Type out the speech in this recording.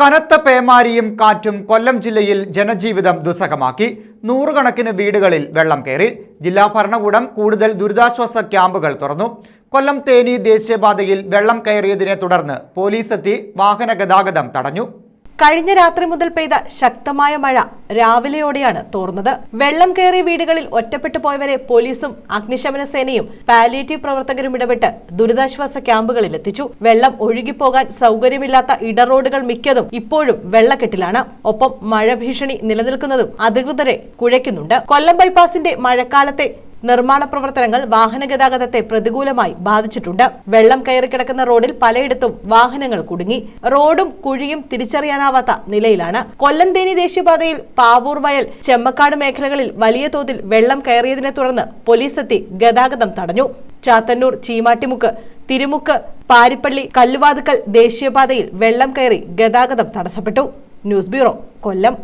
കനത്ത പേമാരിയും കാറ്റും കൊല്ലം ജില്ലയിൽ ജനജീവിതം ദുസ്സഹമാക്കി. നൂറുകണക്കിന് വീടുകളിൽ വെള്ളം കയറി. ജില്ലാ ഭരണകൂടം കൂടുതൽ ദുരിതാശ്വാസ ക്യാമ്പുകൾ തുറന്നു. കൊല്ലം തേനി ദേശീയപാതയിൽ വെള്ളം കയറിയതിനെ തുടർന്ന് പോലീസ് എത്തി വാഹന ഗതാഗതം തടഞ്ഞു. കഴിഞ്ഞ രാത്രി മുതൽ പെയ്ത ശക്തമായ മഴ രാവിലെയോടെയാണ് തോർന്നത്. വെള്ളം കയറിയ വീടുകളിൽ ഒറ്റപ്പെട്ടു പോയവരെ പോലീസും അഗ്നിശമന സേനയും പാലിയേറ്റീവ് പ്രവർത്തകരും ഇടപെട്ട് ദുരിതാശ്വാസ ക്യാമ്പുകളിൽ എത്തിച്ചു. വെള്ളം ഒഴുകിപ്പോകാൻ സൗകര്യമില്ലാത്ത ഇടറോഡുകൾ മിക്കതും ഇപ്പോഴും വെള്ളക്കെട്ടിലാണ്. ഒപ്പം മഴ ഭീഷണി നിലനിൽക്കുന്നതും അധികൃതരെ കുഴയ്ക്കുന്നുണ്ട്. കൊല്ലം ബൈപ്പാസിന്റെ മഴക്കാലത്തെ നിർമ്മാണ പ്രവർത്തനങ്ങൾ വാഹനഗതാഗതത്തെ പ്രതികൂലമായി ബാധിച്ചിട്ടുണ്ട്. വെള്ളം കയറിക്കിടക്കുന്ന റോഡിൽ പലയിടത്തും വാഹനങ്ങൾ കുടുങ്ങി. റോഡും കുഴിയും തിരിച്ചറിയാനാവാത്ത നിലയിലാണ്. കൊല്ലം തേനി ദേശീയപാതയിൽ പാവൂർ വയൽ ചെമ്മക്കാട് മേഖലകളിൽ വലിയ തോതിൽ വെള്ളം കയറിയതിനെ തുടർന്ന് പോലീസ് എത്തി ഗതാഗതം തടഞ്ഞു. ചാത്തന്നൂർ ചീമാട്ടിമുക്ക് തിരുമുക്ക് പാരിപ്പള്ളി കല്ലുവാതുക്കൽ ദേശീയപാതയിൽ വെള്ളം കയറി ഗതാഗതം തടസ്സപ്പെട്ടു. News bureau Kollam.